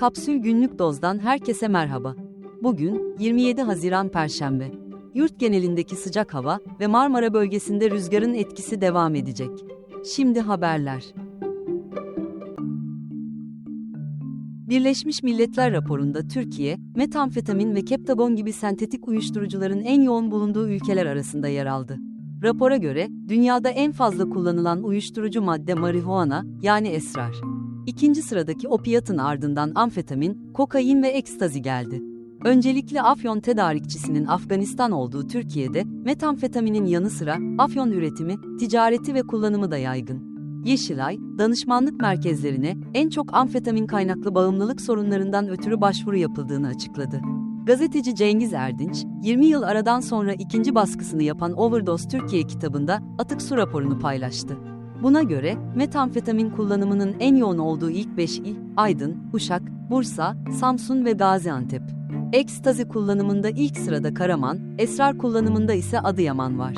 Kapsül Günlük Doz'dan herkese merhaba. Bugün 27 Haziran Perşembe. Yurt genelindeki sıcak hava ve Marmara bölgesinde rüzgarın etkisi devam edecek. Şimdi haberler. Birleşmiş Milletler raporunda Türkiye, metamfetamin ve keptagon gibi sentetik uyuşturucuların en yoğun bulunduğu ülkeler arasında yer aldı. Rapora göre, dünyada en fazla kullanılan uyuşturucu madde marihuana, yani esrar. İkinci sıradaki opiyatın ardından amfetamin, kokain ve ekstazi geldi. Öncelikle afyon tedarikçisinin Afganistan olduğu Türkiye'de, metamfetaminin yanı sıra afyon üretimi, ticareti ve kullanımı da yaygın. Yeşilay, danışmanlık merkezlerine en çok amfetamin kaynaklı bağımlılık sorunlarından ötürü başvuru yapıldığını açıkladı. Gazeteci Cengiz Erdinç, 20 yıl aradan sonra ikinci baskısını yapan Overdose Türkiye kitabında atık su raporunu paylaştı. Buna göre, metamfetamin kullanımının en yoğun olduğu ilk 5 il, Aydın, Uşak, Bursa, Samsun ve Gaziantep. Ekstazi kullanımında ilk sırada Karaman, esrar kullanımında ise Adıyaman var.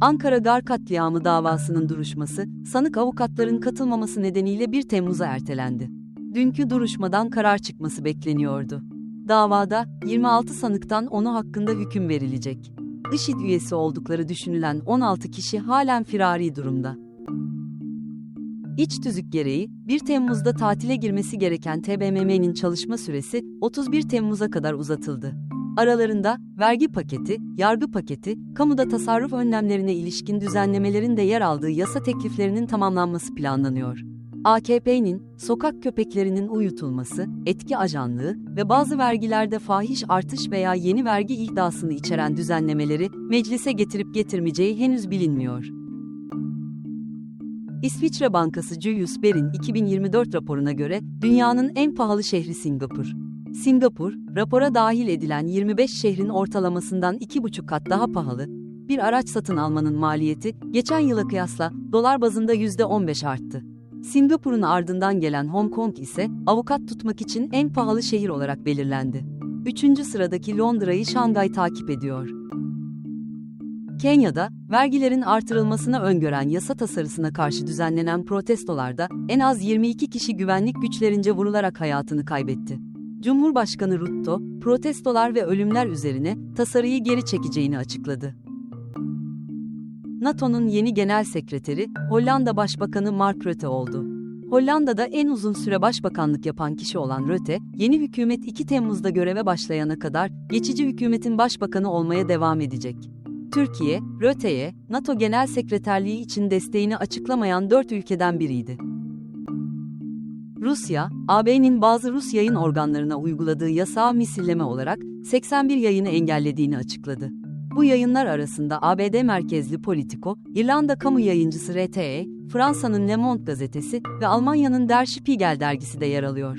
Ankara Gar katliamı davasının duruşması, sanık avukatların katılmaması nedeniyle 1 Temmuz'a ertelendi. Dünkü duruşmadan karar çıkması bekleniyordu. Davada 26 sanıktan 10'u hakkında hüküm verilecek. IŞİD üyesi oldukları düşünülen 16 kişi halen firari durumda. İç tüzük gereği 1 Temmuz'da tatile girmesi gereken TBMM'nin çalışma süresi 31 Temmuz'a kadar uzatıldı. Aralarında vergi paketi, yargı paketi, kamuda tasarruf önlemlerine ilişkin düzenlemelerin de yer aldığı yasa tekliflerinin tamamlanması planlanıyor. AKP'nin sokak köpeklerinin uyutulması, etki ajanlığı ve bazı vergilerde fahiş artış veya yeni vergi iddiasını içeren düzenlemeleri meclise getirip getirmeyeceği henüz bilinmiyor. İsviçre Bankası Julius Baer'in 2024 raporuna göre dünyanın en pahalı şehri Singapur. Singapur, rapora dahil edilen 25 şehrin ortalamasından 2,5 kat daha pahalı. Bir araç satın almanın maliyeti, geçen yıla kıyasla dolar bazında %15 arttı. Singapur'un ardından gelen Hong Kong ise avukat tutmak için en pahalı şehir olarak belirlendi. Üçüncü sıradaki Londra'yı Şangay takip ediyor. Kenya'da, vergilerin artırılmasına öngören yasa tasarısına karşı düzenlenen protestolarda en az 22 kişi güvenlik güçlerince vurularak hayatını kaybetti. Cumhurbaşkanı Ruto, protestolar ve ölümler üzerine tasarıyı geri çekeceğini açıkladı. NATO'nun yeni genel sekreteri Hollanda Başbakanı Mark Rutte oldu. Hollanda'da en uzun süre başbakanlık yapan kişi olan Rutte, yeni hükümet 2 Temmuz'da göreve başlayana kadar geçici hükümetin başbakanı olmaya devam edecek. Türkiye, Röte'ye, NATO Genel Sekreterliği için desteğini açıklamayan dört ülkeden biriydi. Rusya, AB'nin bazı Rus yayın organlarına uyguladığı yasağı misilleme olarak 81 yayını engellediğini açıkladı. Bu yayınlar arasında ABD merkezli Politico, İrlanda kamu yayıncısı RTE, Fransa'nın Le Monde gazetesi ve Almanya'nın Der Spiegel dergisi de yer alıyor.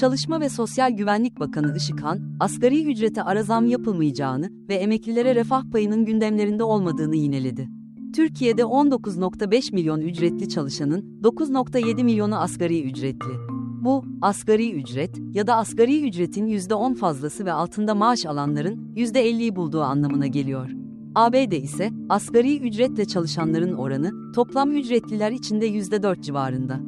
Çalışma ve Sosyal Güvenlik Bakanı Işıkhan, asgari ücrete ara zam yapılmayacağını ve emeklilere refah payının gündemlerinde olmadığını yineledi. Türkiye'de 19.5 milyon ücretli çalışanın 9.7 milyonu asgari ücretli. Bu, asgari ücret ya da asgari ücretin %10 fazlası ve altında maaş alanların %50'yi bulduğu anlamına geliyor. ABD ise asgari ücretle çalışanların oranı toplam ücretliler içinde %4 civarında.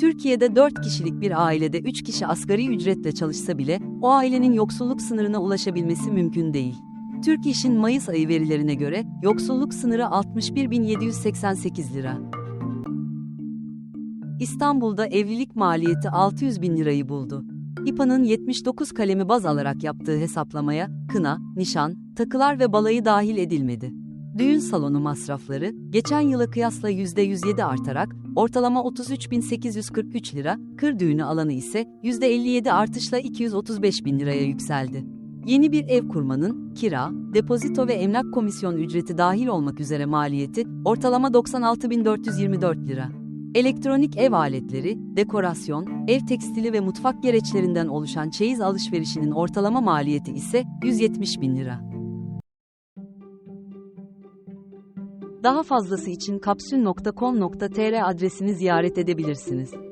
Türkiye'de 4 kişilik bir ailede 3 kişi asgari ücretle çalışsa bile o ailenin yoksulluk sınırına ulaşabilmesi mümkün değil. Türk İş'in Mayıs ayı verilerine göre yoksulluk sınırı 61.788 lira. İstanbul'da evlilik maliyeti 600 bin lirayı buldu. İPA'nın 79 kalemi baz alarak yaptığı hesaplamaya kına, nişan, takılar ve balayı dahil edilmedi. Düğün salonu masrafları, geçen yıla kıyasla %107 artarak, ortalama 33.843 lira, kır düğünü alanı ise %57 artışla 235 bin liraya yükseldi. Yeni bir ev kurmanın, kira, depozito ve emlak komisyon ücreti dahil olmak üzere maliyeti, ortalama 96.424 lira. Elektronik ev aletleri, dekorasyon, ev tekstili ve mutfak gereçlerinden oluşan çeyiz alışverişinin ortalama maliyeti ise 170 bin lira. Daha fazlası için kapsül.com.tr adresini ziyaret edebilirsiniz.